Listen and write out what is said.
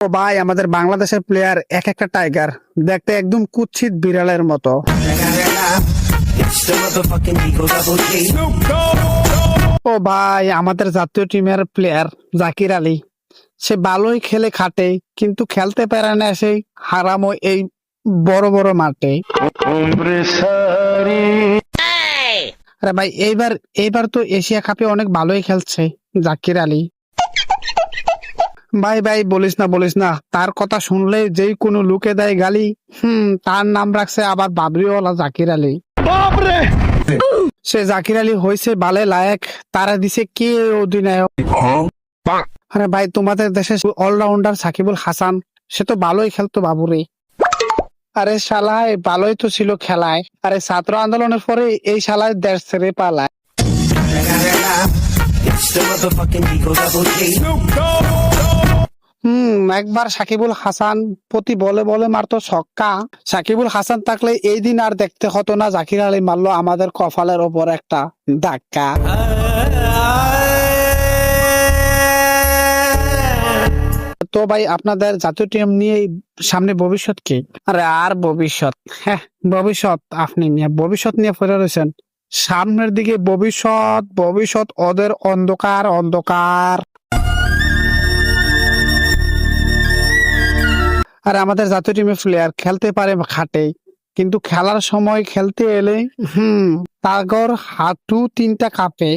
ভাই, আমাদের বাংলাদেশের প্লেয়ার এক একটা টাইগার দেখতে একদম কুৎসিত বিড়ালের মতো. ও ভাই, আমাদের জাতীয় টিমের প্লেয়ার জাকির আলী। সে ভালোই খেলে, খাটে, কিন্তু খেলতে পারে না সেই হারামো এই বড় বড় মাঠে। আরে ভাই, এইবার এইবার তো এশিয়া কাপে অনেক ভালোই খেলছে জাকির আলী। ভাই ভাই বলিস না বলিস না। তার কথা শুনলে যেই কোনো লুকে দেয় গালি হুম তার নাম রাখছে আবার বাবরিওয়ালা জাকির আলী। সে জাকির আলী হয়েছে বালে লায়ক তারা দিছে কে অধিনায়ক? আরে ভাই তোমাদের দেশে অলরাউন্ডার সাকিবুল হাসান সে তো ভালোই খেলতো বাবুরে। আরে শালায় ভালোই তো ছিল খেলায়। আরে ছাত্র আন্দোলনের পরে এই শালায় দেশ ছেড়ে পালায়। Motherfucking Double G. হুম, একবার সাকিবুল হাসান প্রতি বলে বলে মারতো ছক্কা। সাকিবুল হাসান থাকলে এই দিন আর দেখতে হতো না, জাকির আলী মারলো আমাদের ওপর একটা ধাক্কা। তো ভাই, আপনাদের জাতীয় টিম নিয়ে সামনে ভবিষ্যৎ কি? আরে, আর ভবিষ্যৎ? হ্যাঁ ভবিষ্যৎ আপনি নিয়ে, ভবিষ্যৎ নিয়ে পড়ে রয়েছেন। সামনের দিকে ভবিষ্যৎ ভবিষ্যৎ ওদের অন্ধকার অন্ধকার। আর আমাদের জাতীয় টিমের প্লেয়ার খেলতে পারে খাটে কিন্তু খেলার সময় খেলতে এলে, হুম, তাগর হাঁটু তিনটা কাঁপে।